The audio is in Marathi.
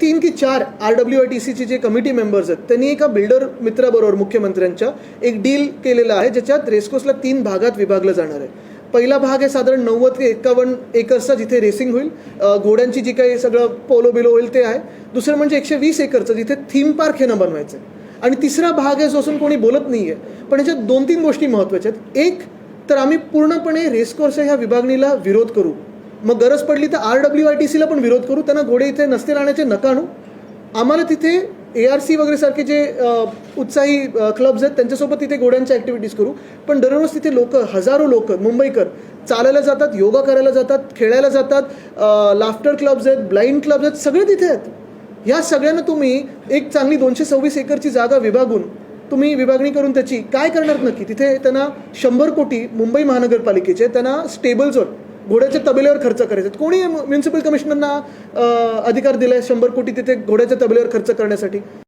तीन की चार आर डब्ल्यू आय टी सीचे जे कमिटी मेंबर्स आहेत त्यांनी एका बिल्डर मित्राबरोबर मुख्यमंत्र्यांच्या एक डील केलेलं आहे ज्याच्यात रेसकोर्सला तीन भागात विभागलं जाणार आहे. पहिला भाग आहे साधारण नव्वद ते एकावन्न एकर्सचा जिथे रेसिंग होईल घोड्यांची जी काही सगळं पोलो बिलो होईल ते आहे. दुसरं म्हणजे एकशे वीस एकरचं जिथे थीम पार्क हे न बनवायचं आहे. आणि तिसरा भाग आहे जो असून कोणी बोलत नाही आहे पण याच्यात दोन तीन गोष्टी महत्त्वाच्या आहेत. एक तर आम्ही पूर्णपणे रेसकोर्सच्या ह्या विभागणीला विरोध करू. मग गरज पडली तर आर डब्ल्यू आय टी सीला पण विरोध करू त्यांना घोडे इथे नसते राहण्याचे नका आणू. आम्हाला तिथे ए आर सी वगैरे सारखे जे उत्साही क्लब्स आहेत त्यांच्यासोबत तिथे घोड्यांच्या ॲक्टिव्हिटीज करू. पण दररोज तिथे लोक हजारो लोक मुंबईकर चालायला जातात योगा करायला जातात खेळायला जातात लाफ्टर क्लब्स आहेत ब्लाइंड क्लब्स आहेत सगळे तिथे आहेत. ह्या सगळ्यांना तुम्ही एक चांगली दोनशे सव्वीस एकरची जागा विभागून तुम्ही विभागणी करून त्याची काय करणार नक्की? तिथे त्यांना शंभर कोटी मुंबई महानगरपालिकेचे त्यांना स्टेबल्सवर घोड्याच्या तबेल्यावर खर्च करायचे. कोणी म्युन्सिपल कमिशनरना अधिकार दिलाय शंभर कोटी तिथे घोड्याच्या तबेल्यावर खर्च करण्यासाठी?